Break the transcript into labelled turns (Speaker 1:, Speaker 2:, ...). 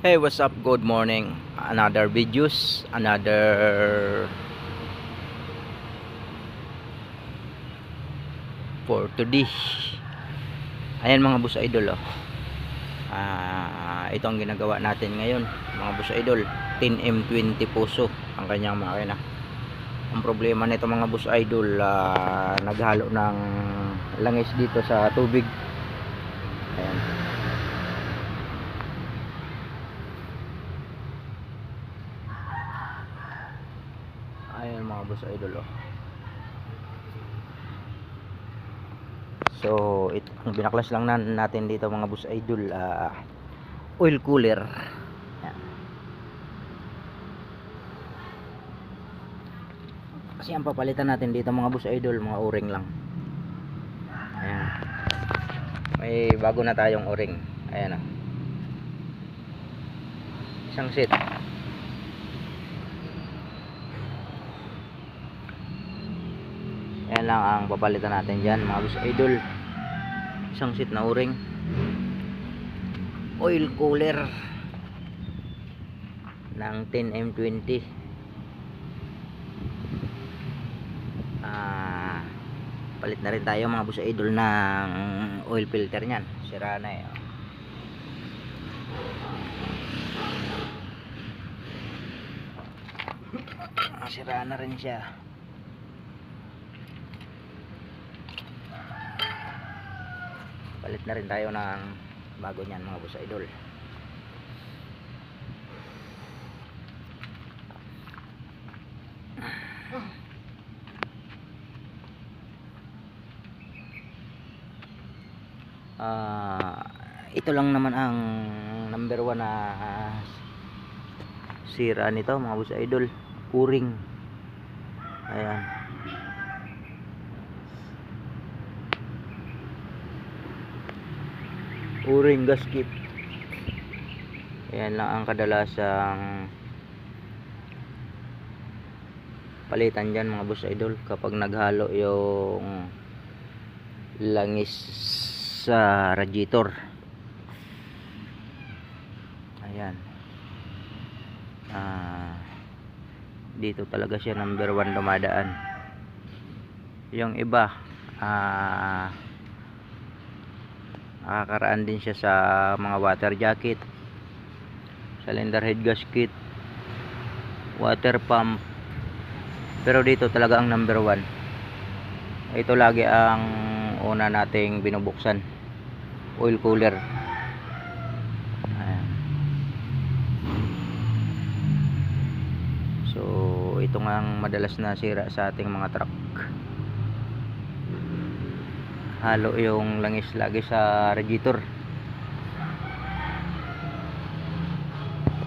Speaker 1: Hey, what's up? Good morning. Another videos, another for today. Ayan mga boss idol oh. Ah, ito ang ginagawa natin ngayon, mga boss idol. 10M20 puso ang kanyang makina. Ang problema nito mga boss idol, ah, naghalo ng langis dito sa tubig. Ayan. Ayan mga boss idol oh. So, ito, ang binaklas lang na, natin dito mga boss idol, ah, oil cooler. Ayan. Kasi ang papalitan natin dito mga boss idol, mga o-ring lang. Ayan. May bago na tayong o-ring. Ayan ah. Isang set. Yan lang ang papalitan natin dyan mga boss idol. Isang set na o-ring. Oil cooler ng 10M20. Ah, palit na rin tayo mga boss idol ng oil filter niyan. Sira na eh. oh. Ah, Sira na rin siya. Palit na rin tayo ng bago niyan mga boss idol. Ah, ito lang naman ang number one na sira nito mga boss idol. Uring ayan uring gasket yan lang ang kadalasang palitan dyan mga boss idol. Kapag naghalo yung langis sa radiator. Ayan. Ah, dito talaga siya number one dumadaan. Yung iba ah nakakaraan din siya sa mga water jacket cylinder head gasket water pump. Pero dito talaga ang number one. Ito lagi ang una nating binubuksan. Oil cooler. Ayan. so ito nga ang madalas na sira sa ating mga truck halo yung langis lagi sa radiator